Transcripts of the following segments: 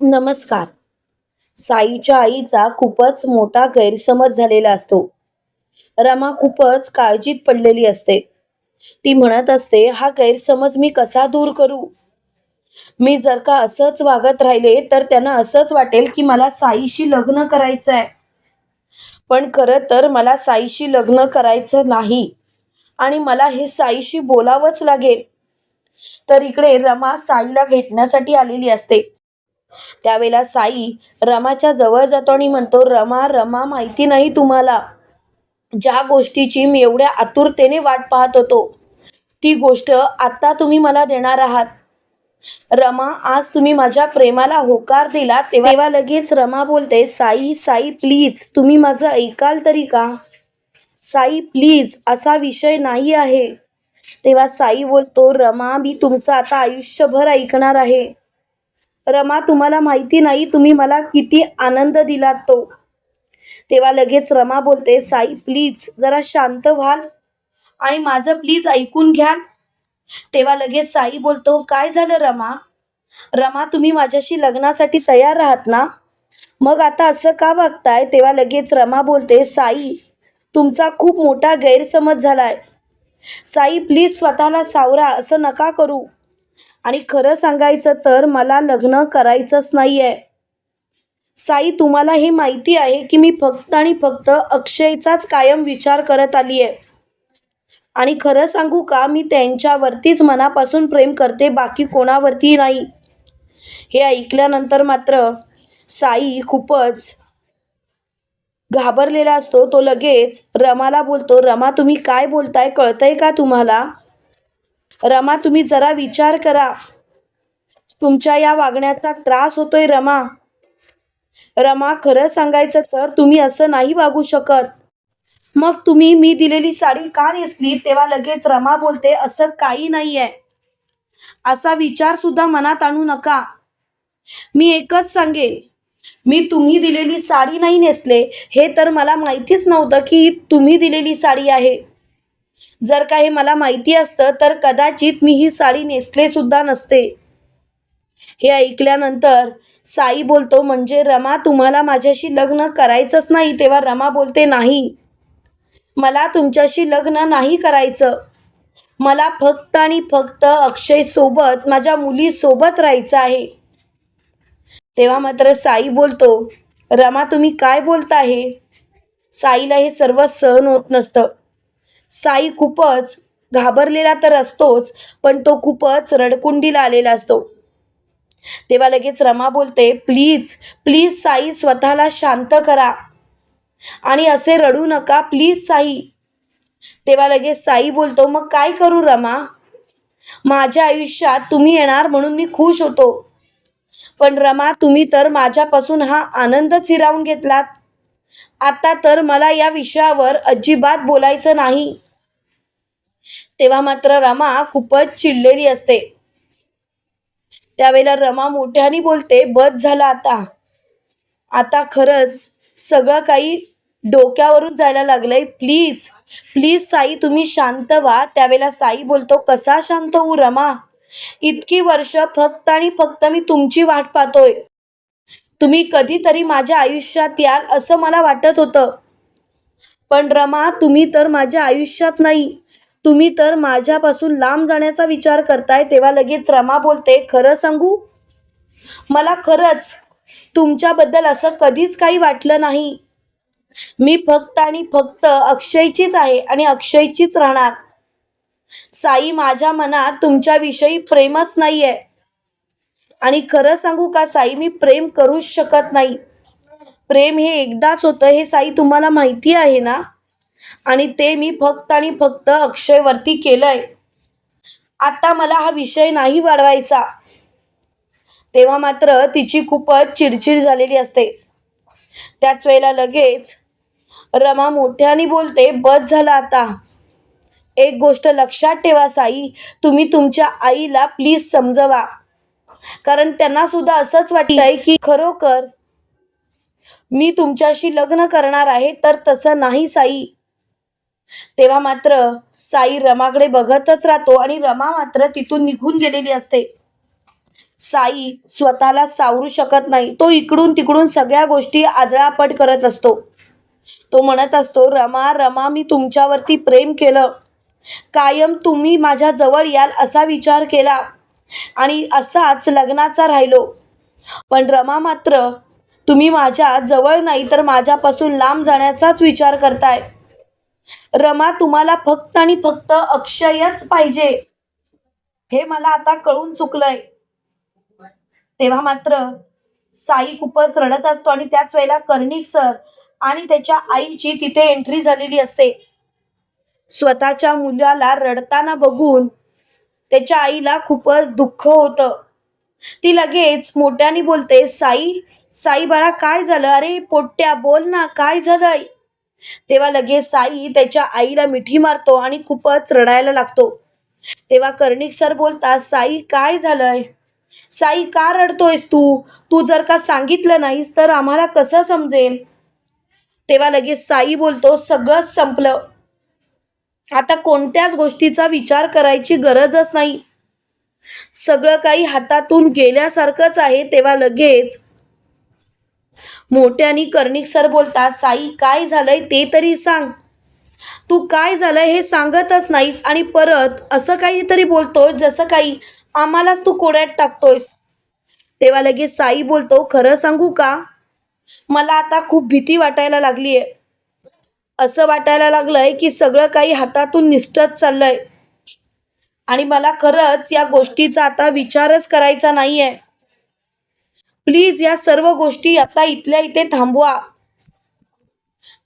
नमस्कार. साईच्या आईचा खूपच मोठा गैरसमज झालेला असतो. रमा खूपच काळजीत पडलेली असते. ती म्हणत असते हा गैरसमज मी कसा दूर करू? मी जर का असंच वागत राहिले तर त्यांना असंच वाटेल की मला साईशी लग्न करायचं आहे पण खरं तर मला साईशी लग्न करायचं नाही आणि मला हे साईशी बोलावंच लागेल. तर इकडे रमा साईला भेटण्यासाठी आलेली असते. त्यावेळेला साई रमाच्या जवळ जातो आणि म्हणतो रमा रमा माहिती नाही तुम्हाला. ज्या गोष्टीची मी एवढ्या आतुरतेने वाट पाहत होतो ती गोष्ट आत्ता तुम्ही मला देणार आहात. रमा आज तुम्ही माझ्या प्रेमाला होकार दिला तेव्हा लगेच रमा बोलते साई साई प्लीज तुम्ही माझं ऐकाल तरी का? साई प्लीज असा विषय नाही आहे. तेव्हा साई बोलतो रमा मी तुमचं आता आयुष्यभर ऐकणार आहे. रमा तुम्हाला माहिती नाही तुम्ही मला किती आनंद दिलात तो. तेव्हा लगेच रमा बोलते साई प्लीज जरा शांत व्हाल आणि माझं प्लीज ऐकून घ्याल. तेव्हा लगेच साई बोलतो काय झालं रमा? रमा तुम्ही माझ्याशी लग्नासाठी तयार राहत ना? मग आता असं का वागताय? तेव्हा लगेच रमा बोलते साई तुमचा खूप मोठा गैरसमज झालाय. साई प्लीज स्वतःला सावरा असं नका करू. आणि खरं सांगायचं तर मला लग्न करायचंच नाही आहे साई तुम्हाला हे माहिती आहे की मी फक्त आणि फक्त अक्षयचाच कायम विचार करत आली आहे आणि खरं सांगू का मी त्यांच्यावरतीच मनापासून प्रेम करते बाकी कोणावरती नाही. हे ऐकल्यानंतर मात्र साई खूपच घाबरलेला असतो. तो लगेच रमाला बोलतो रमा तुम्ही काय बोलताय? कळतंय का तुम्हाला? रमा तुम्ही जरा विचार करा. तुमच्या या वागण्याचा त्रास होतोय रमा. रमा खरं सांगायचं तर तुम्ही असं नाही वागू शकत. मग तुम्ही मी दिलेली साडी का नेसली? तेव्हा लगेच रमा बोलते असं काही नाही आहे असा विचार सुद्धा मनात आणू नका. मी एकच सांगेल मी तुम्ही दिलेली साडी नाही नेसले. हे तर मला माहितीच नव्हतं की तुम्ही दिलेली साडी आहे. जर का हे मला माहिती असतं तर कदाचित मी ही साडी नेसले सुद्धा नसते. हे ऐकल्यानंतर साई बोलतो म्हणजे रमा तुम्हाला माझ्याशी लग्न करायचंच नाही तेव्हा रमा बोलते नाही. मला तुमच्याशी लग्न नाही करायचं. मला फक्त आणि फक्त अक्षयसोबत माझ्या मुलीसोबत राहायचं आहे. तेव्हा मात्र साई बोलतो रमा तुम्ही काय बोलता आहे साईला हे सर्व सहन होत नसतं. साई खूपच घाबरलेला तर असतोच पण तो खूपच रडकुंडीला आलेला असतो. तेव्हा लगेच रमा बोलते प्लीज प्लीज साई स्वतःला शांत करा आणि असे रडू नका प्लीज साई. तेव्हा लगेच साई बोलतो मग काय करू रमा? माझ्या आयुष्यात तुम्ही येणार म्हणून मी खुश होतो. पण रमा तुम्ही तर माझ्यापासून हा आनंदच हिरावून घेतलात. आता तर मला या विषयावर अजिबात बोलायचं नाही. तेव्हा मात्र रमा खूपच चिडलेली असते. त्यावेळेला रमा मोठ्याने बोलते बस झाला आता. आता खरंच सगळं काही डोक्यावरून जायला लागलंय. प्लीज प्लीज साई तुम्ही शांत व्हा. त्यावेळेला साई बोलतो कसा शांत होऊ रमा? इतकी वर्ष फक्त आणि फक्त मी तुमची वाट पाहतोय. तुम्ही कधीतरी माझ्या आयुष्यात याल असं मला वाटत होतं. पण रमा तुम्ही तर माझ्या आयुष्यात नाही. तुम्ही तर माझ्यापासून लांब जाण्याचा विचार करताय तेव्हा लगेच रमा बोलते खरं सांगू? मला खरंच तुमच्याबद्दल असं कधीच काही वाटलं नाही. मी फक्त आणि फक्त अक्षयचीच आहे आणि अक्षयचीच राहणार. साई माझ्या मनात तुमच्याविषयी प्रेमच नाही आहे आणि खरं सांगू का साई मी प्रेम करूच शकत नाही. प्रेम हे एकदाच होतं हे साई तुम्हाला माहिती आहे ना? आणि ते मी फक्त आणि फक्त अक्षयवरती केलंय. आता मला हा विषय नाही वाढवायचा. तेव्हा मात्र तिची खूपच चिडचिड झालेली असते. त्याच वेळेला लगेच रमा मोठ्याने बोलते बस झाला आता. एक गोष्ट लक्षात ठेवा साई तुम्ही तुमच्या आईला प्लीज समजवा. कारण त्यांना सुद्धा असंच वाटतंय की खरोखर मी तुमच्याशी लग्न करणार आहे तर तसं नाही साई. तेव्हा मात्र साई रमाकडे बघतच राहतो आणि रमा मात्र तिथून निघून गेलेली असते. साई स्वतःला सावरू शकत नाही. तो इकडून तिकडून सगळ्या गोष्टी आदळापट करत असतो. तो म्हणत असतो रमा रमा मी तुमच्यावरती प्रेम केलं. कायम तुम्ही माझ्या जवळ याल असा विचार केला. आणि असाच लग्नाचा राहिलो. पण रमा मात्र तुम्ही माझ्या जवळ नाही तर माझ्यापासून लांब जाण्याचाच विचार करताय. रमा तुम्हाला फक्त आणि फक्त अक्षयच पाहिजे. हे मला आता कळून चुकलंय. तेव्हा मात्र साई खूपच रडत असतो आणि त्याच वेळेला कर्णिक सर आणि त्याच्या आईची तिथे एंट्री झालेली असते. स्वतःच्या मुलाला रडताना बघून त्याच्या आईला खूपच दुःख होतं. ती लगेच मोठ्याने बोलते साई साई बाळा काय झालं? अरे पोट्ट्या बोल ना काय झालंय? तेव्हा लगेच साई त्याच्या आईला मिठी मारतो आणि खूपच रडायला लागतो. तेव्हा कर्णिक सर बोलतात साई काय झालंय? साई का रडतोयस तू? तू जर का सांगितलं नाहीस तर आम्हाला कसं समजेल? तेव्हा लगेच साई बोलतो सगळंच संपलं. आता कोणत्याच गोष्टीचा विचार करायची गरजच नाही. सगळं काही हातातून गेल्यासारखंच आहे तेव्हा लगेच. मोठ्यानी कर्णिक सर बोलतात साई काय झालंय ते तरी सांग. तू काय झालंय हे सांगतच नाहीस आणि परत असं काहीतरी बोलतोय जसं काही आम्हालाच तू कोड्यात टाकतोयस. तेव्हा लगेच साई बोलतो खरं सांगू का? मला आता खूप भीती वाटायला लागली आहे असं वाटायला लागलंय की सगळं काही हातातून निष्ठत चाललंय. आणि मला खरंच या गोष्टीचा आता विचारच करायचा नाहीये. प्लीज या सर्व गोष्टी आता इथल्या इथे थांबवा.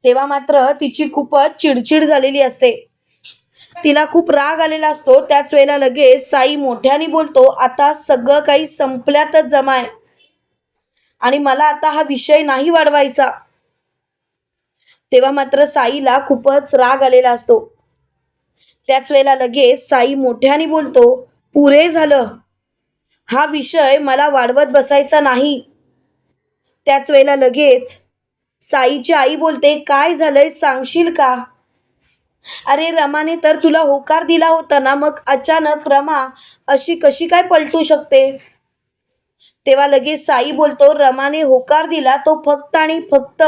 तेव्हा मात्र तिची खूपच चिडचिड झालेली असते. तिला खूप राग आलेला असतो. त्याच वेळेला लगेच साई मोठ्याने बोलतो आता सगळं काही संपल्यातच जमाय. आणि मला आता हा विषय नाही वाढवायचा. तेव्हा मात्र साईला खूपच राग आलेला असतो. त्याच वेळेला लगेच साई मोठ्याने बोलतो पुरे झालं. हा विषय मला वाढवत बसायचा नाही. त्याच वेळेला लगेच साईची आई बोलते काय झालंय सांगशील का? अरे रमाने तर तुला होकार दिला होता ना मग अचानक रमा अशी कशी काय पलटू शकते? तेव्हा लगेच साई बोलतो रमाने होकार दिला तो फक्त आणि फक्त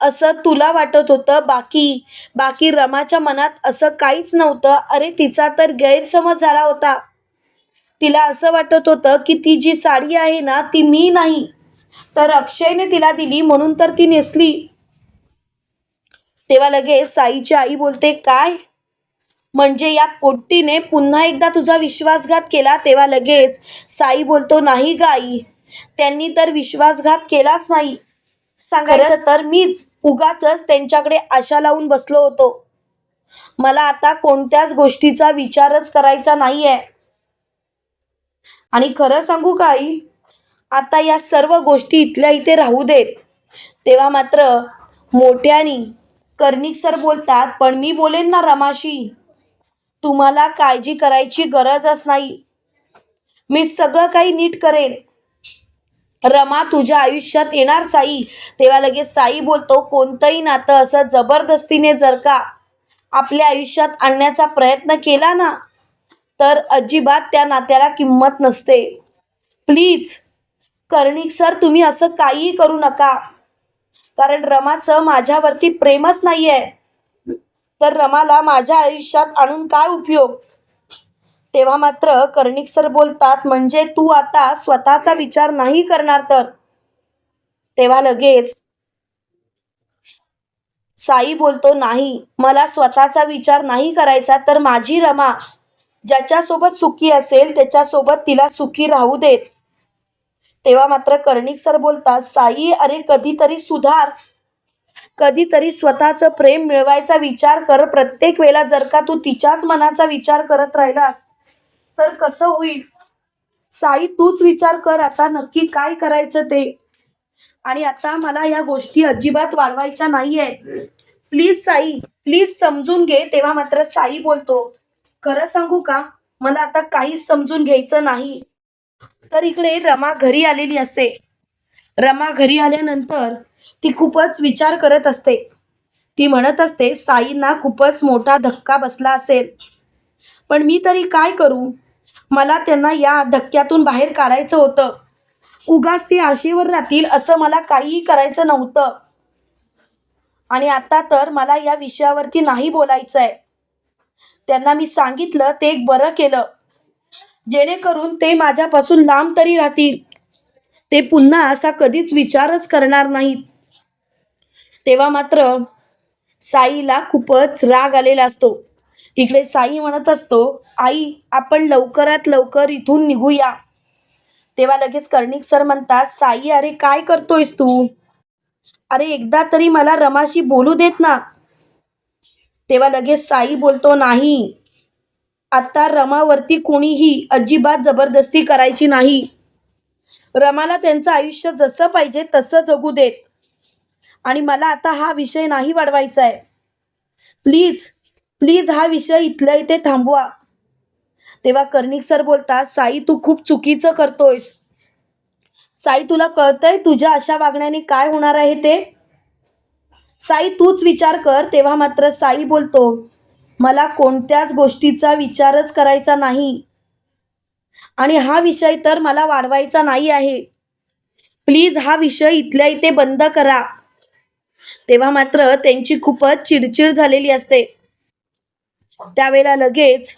असं तुला वाटत होतं? बाकी बाकी रमाच्या मनात असं काहीच नव्हतं. अरे तिचा तर गैरसमज झाला होता. तिला असं वाटत होतं की ती जी साडी आहे ना ती मी नाही. तर अक्षयने तिला दिली म्हणून तर ती नेसली. तेव्हा लगेच साईची आई बोलते काय? म्हणजे या पोट्टीने पुन्हा एकदा तुझा विश्वासघात केला? तेव्हा लगेच साई बोलतो नाही गाई त्यांनी तर विश्वासघात केलाच नाही. सांगायचं तर मीच उगाच त्यांच्याकडे आशा लावून बसलो होतो. मला आता कोणत्याच गोष्टीचा विचारच करायचा नाहीये. आणि खरं सांगू का आई? आता या सर्व गोष्टी इथल्या इथे राहू देत. तेव्हा मात्र मोठ्यानी कर्णिक सर बोलतात पण मी बोलेन ना रमाशी? तुम्हाला काळजी करायची गरजच नाही. मी सगळं काही नीट करेन. रमा तुझ्या आयुष्यात येणार साई. तेव्हा लगेच साई बोलतो कोणतंही नातं असं जबरदस्तीने जर का आपल्या आयुष्यात आणण्याचा प्रयत्न केला ना तर अजिबात त्या नात्याला किंमत नसते. प्लीज कर्णिक सर तुम्ही असं काहीही करू नका. कारण रमाचं माझ्यावरती प्रेमच नाही आहे तर रमाला माझ्या आयुष्यात आणून काय उपयोग? तेव्हा मात्र कर्णिक सर बोलतात म्हणजे तू आता स्वतःचा विचार नाही करणार तर? तेव्हा लगेच साई बोलतो नाही मला स्वतःचा विचार नाही करायचा तर माझी रमा ज्याच्यासोबत सुखी असेल त्याच्यासोबत तिला सुखी राहू देत. तेव्हा मात्र कर्णिक सर बोलतात साई अरे कधीतरी सुधार कधीतरी स्वतःचं प्रेम मिळवायचा विचार कर. प्रत्येक वेळेला जर का तू तिच्याच मनाचा विचार करत राहिलास तर कसं होईल? साई तूच विचार कर आता नक्की काय करायचं ते. आणि आता मला या गोष्टी अजिबात वाढवायच्या नाही आहेत प्लीज साई प्लीज समजून घे तेव्हा मात्र साई बोलतो. खरं सांगू का? मला आता काहीच समजून घ्यायचं नाही. तर इकडे रमा घरी आलेली असते. रमा घरी आल्यानंतर ती खूपच विचार करत असते. ती म्हणत असते साईंना खूपच मोठा धक्का बसला असेल. पण मी तरी काय करू? मला त्यांना या धक्क्यातून बाहेर काढायचं होतं. उगाच ते आशेवर राहतील असं मला काहीही करायचं नव्हतं. आणि आता तर मला या विषयावरती नाही बोलायचं आहे त्यांना मी सांगितलं ते एक बरं केलं. जेणेकरून ते माझ्यापासून लांब तरी राहतील. ते पुन्हा असा कधीच विचारच करणार नाहीत. तेव्हा मात्र साईला खूपच राग आलेला असतो. इकडे साई म्हणत असतो आई आपण लवकरात लवकर इथून निघूया. तेव्हा लगेच कर्णिक सर म्हणतात साई अरे काय करतोयस तू? अरे एकदा तरी मला रमाशी बोलू देत ना. तेव्हा लगेच साई बोलतो नाही आता रमावरती कोणीही अजिबात जबरदस्ती करायची नाही. रमाला त्यांचं आयुष्य जसं पाहिजे तसं जगू देत. आणि मला आता हा विषय नाही वाढवायचा आहे प्लीज प्लीज हा विषय इथल्या इथे थांबवा. तेव्हा कर्णिक सर बोलतात साई तू खूप चुकीचं करतोयस. साई तुला कळतंय तुझ्या अशा वागण्याने काय होणार आहे ते? साई तूच विचार कर. तेव्हा मात्र साई बोलतो मला कोणत्याच गोष्टीचा विचारच करायचा नाही. आणि हा विषय तर मला वाढवायचा नाही आहे. प्लीज हा विषय इथल्या इथे बंद करा. तेव्हा मात्र त्यांची खूपच चिडचिड झालेली असते. त्यावेळेला लगेच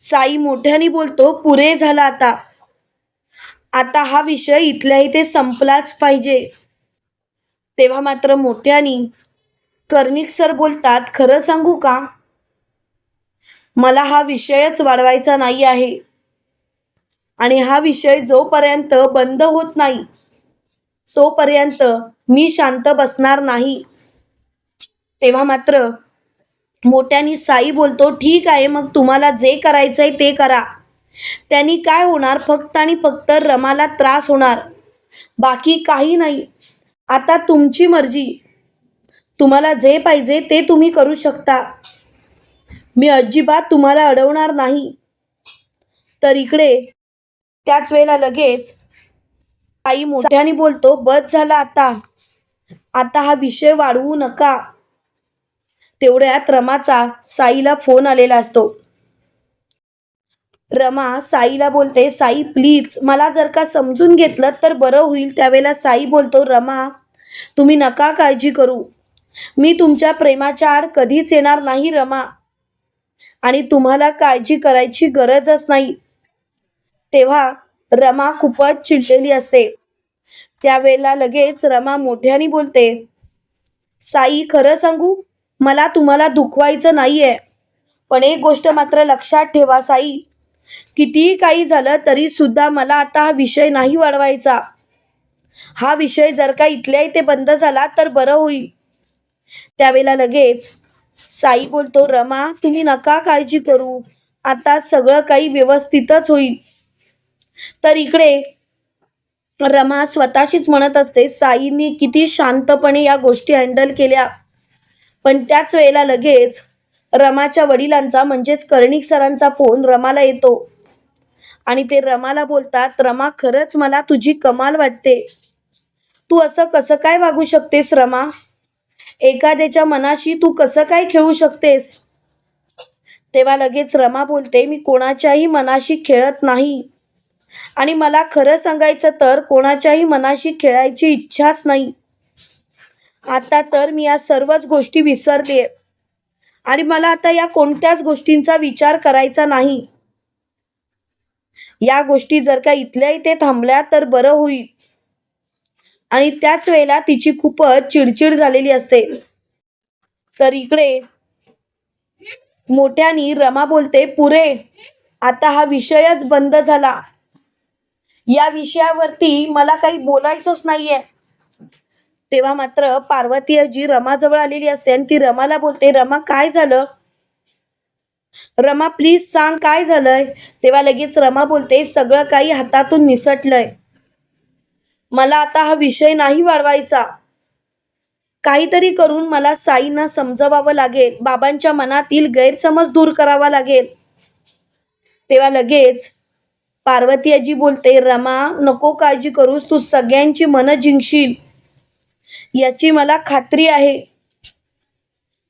साई मोठ्याने बोलतो पुरे झाला आता. आता हा विषय इथल्या इथे संपलाच पाहिजे. तेव्हा मात्र मोठ्याने कर्णिक सर बोलतात खरं सांगू का? मला हा विषयच वाढवायचा नाही आहे. आणि हा विषय जोपर्यंत बंद होत नाही तोपर्यंत मी शांत बसणार नाही. तेव्हा मात्र मोठ्यानी साई बोलतो ठीक आहे मग तुम्हाला जे करायचं आहे ते करा. त्यांनी काय होणार? फक्त आणि फक्त रमाला त्रास होणार. बाकी काही नाही. आता तुमची मर्जी. तुम्हाला जे पाहिजे ते तुम्ही करू शकता. मी अजिबात तुम्हाला अडवणार नाही. तर इकडे त्याच वेळेला लगेच आई मोठ्याने बोलतो बस झाला आता. आता हा विषय वाढवू नका. तेवढ्यात रमाचा साईला फोन आलेला असतो. रमा साईला बोलते साई प्लीज मला जर का समजून घेतलं तर बरं होईल. त्यावेळेला साई बोलतो रमा तुम्ही नका काळजी करू. मी तुमच्या प्रेमाच्या आड कधीच येणार नाही रमा. आणि तुम्हाला काळजी करायची गरजच नाही. तेव्हा रमा खूपच चिडलेली असते. त्यावेळेला लगेच रमा मोठ्याने बोलते साई खरं सांगू? मला तुम्हाला दुखवायचं नाही आहे पण एक गोष्ट मात्र लक्षात ठेवा साई. कितीही काही झालं तरी सुद्धा मला आता हा विषय नाही वाढवायचा. हा विषय जर का इथल्या इथे बंद झाला तर बरं होईल. त्यावेळेला लगेच साई बोलतो रमा तुम्ही नका काळजी करू. आता सगळं काही व्यवस्थितच होईल. तर इकडे रमा स्वतःशीच म्हणत असते साईने किती शांतपणे या गोष्टी हँडल केल्या. पण त्याच वेळेला लगेच रमाच्या वडिलांचा म्हणजेच कर्णिक सरांचा फोन रमाला येतो. आणि ते रमाला बोलतात रमा खरंच मला तुझी कमाल वाटते. तू असं कसं काय वागू शकतेस रमा? एखाद्याच्या मनाशी तू कसं काय खेळू शकतेस? तेव्हा लगेच रमा बोलते मी कोणाच्याही मनाशी खेळत नाही. आणि मला खरं सांगायचं तर कोणाच्याही मनाशी खेळायची इच्छाच नाही. आता तर मी या सर्वच गोष्टी विसरते आणि मला आता या कोणत्याच गोष्टींचा विचार करायचा नाही. या गोष्टी जर का इथल्या इथे थांबल्या तर बरं होईल. आणि त्याच वेळेला तिची खूपच चिडचिड झालेली असते. तर इकडे मोठ्यानी रमा बोलते पुरे आता हा विषयच बंद झाला. या विषयावरती मला काही बोलायचंच नाहीये. तेव्हा मात्र पार्वती जी रमाजवळ आलेली असते आणि ती रमाला बोलते रमा काय झालं? रमा प्लीज सांग काय झालंय? तेव्हा लगेच रमा बोलते सगळं काही हातातून निसटलंय. मला आता हा विषय नाही वाढवायचा. काहीतरी करून मला साईना समजवावं लागेल. बाबांच्या मनातील गैरसमज दूर करावा लागेल. तेव्हा लगेच पार्वती आजी बोलते रमा नको काळजी करूस. तू सगळ्यांची मनं जिंकशील. याची मला खात्री आहे.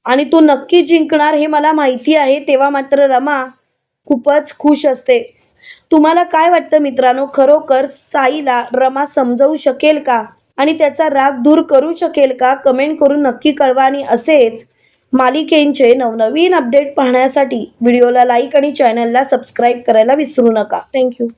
आणि तू नक्की जिंकणार हे मला माहिती आहे तेव्हा मात्र रमा खूपच खुश असते. तुम्हाला काय वाटतं मित्रांनो? खरोखर साईला रमा समजवू शकेल का? आणि त्याचा राग दूर करू शकेल का? कमेंट करून नक्की कळवा. आणि असेच मालिकेंचे नवनवीन अपडेट पाहण्यासाठी व्हिडिओला लाईक आणि चॅनलला सबस्क्राईब करायला विसरू नका. थँक्यू